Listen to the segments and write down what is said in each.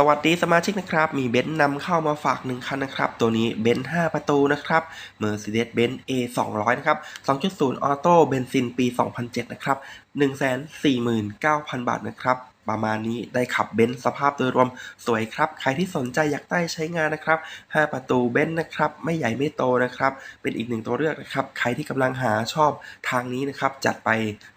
สวัสดีสมาชิกนะครับ มีเบนซ์นำเข้ามาฝากหนึ่งคันนะครับ ตัวนี้เบนซ์5ประตูนะครับ Mercedes-Benz A 200นะครับ 2.0 ออโต้เบนซินปี 2007 นะครับ 149,000 บาทนะครับ ประมาณนี้ได้ขับเบนซ์สภาพโดยรวมสวยครับ ใครที่สนใจอยากได้ใช้งานนะครับ 5 ประตูเบนซ์นะครับ ไม่ใหญ่ไม่โตนะครับ เป็นอีกหนึ่งตัวเลือกนะครับ ใครที่กำลังหาชอบทางนี้นะครับ จัดไป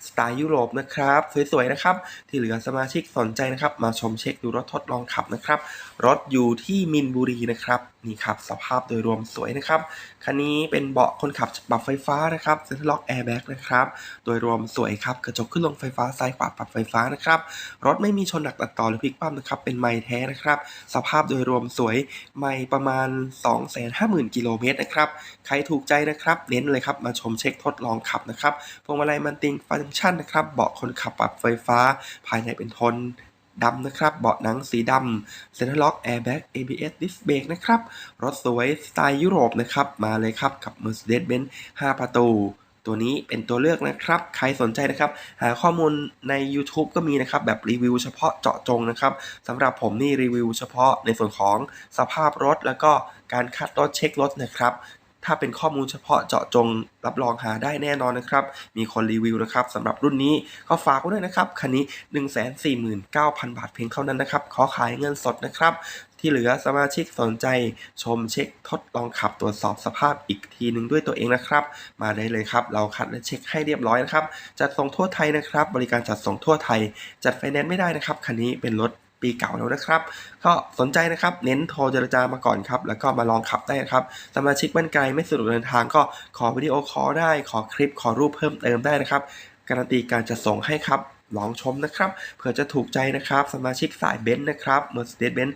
สไตล์ยุโรปนะครับ สวยๆนะครับ ที่เหลือสมาชิกสนใจนะครับ มาชมเช็คดูรถทดลองขับนะครับ รถอยู่ที่มินบุรีนะครับนี่ครับสภาพโดยรวมสวยนะครับคันนี้เป็นเบาะคนขับปรับไฟฟ้านะครับเซ็นทรัลล็อกแอร์แบ็กนะครับโดยรวมสวยครับกระจกขึ้นลงไฟฟ้าซ้ายขวาปรับไฟฟ้านะครับรถไม่มีชนหนักตัดต่อหรือพลิกคว่ำนะครับ เป็นไม้แท้นะครับ สภาพโดยรวมสวย ไม่ประมาณ 250,000 กิโลเมตรนะครับ ใครถูกใจนะครับ เน้นเลยครับ มาชมเช็คทดลองขับนะครับ พวงมาลัยมันติงฟังก์ชันนะครับ เบาะคนขับปรับไฟฟ้า ภายในเป็นโทนดำนะครับ เบาะหนังสีดำเซ็นทรัลล็อกแอร์แบ็ก ABS ดิสเบรกนะครับ รถสวยสไตล์ยุโรปนะครับ มาเลยครับ กับ Mercedes-Benz 5 ประตู ตัวนี้เป็นตัวเลือกนะครับ ใครสนใจนะครับ หาข้อมูลใน YouTube ก็มีนะครับ แบบรีวิวเฉพาะเจาะจงนะครับสำหรับผมนี่รีวิวเฉพาะในส่วนของสภาพรถ แล้วก็การคัดรถเช็ครถนะครับ ถ้าเป็นข้อมูลเฉพาะเจาะจงรับรองหาได้แน่นอนนะครับ มีคนรีวิวนะครับสำหรับรุ่นนี้ก็ฝากไว้ด้วยนะครับ คันนี้ 149,000 บาทเพียงเท่านั้นนะครับ ขอขายเงินสดนะครับ ที่เหลือสมาชิกสนใจชมเช็คทดลองขับตรวจสอบสภาพอีกทีหนึ่งด้วยตัวเองนะครับ มาได้เลยครับ เราคัดและเช็คให้เรียบร้อยนะครับ จัดส่งทั่วไทยนะครับ บริการจัดส่งทั่วไทย จัดไฟแนนซ์ไม่ได้นะครับ คันนี้เป็นรถ ปีเก่าแล้วนะครับ ก็สนใจนะครับเน้นโทรเจรจามาก่อนครับ แล้วก็มาลองขับได้นะครับสมาชิกบ้านไกลไม่สะดวกเดินทางก็ขอวิดีโอคอลได้ ขอคลิปขอรูปเพิ่มเติมได้นะครับการันตีการจะส่งให้ครับลองชมนะครับเผื่อจะถูกใจนะครับ สมาชิกสายเบนซ์นะครับ Mercedes-Benz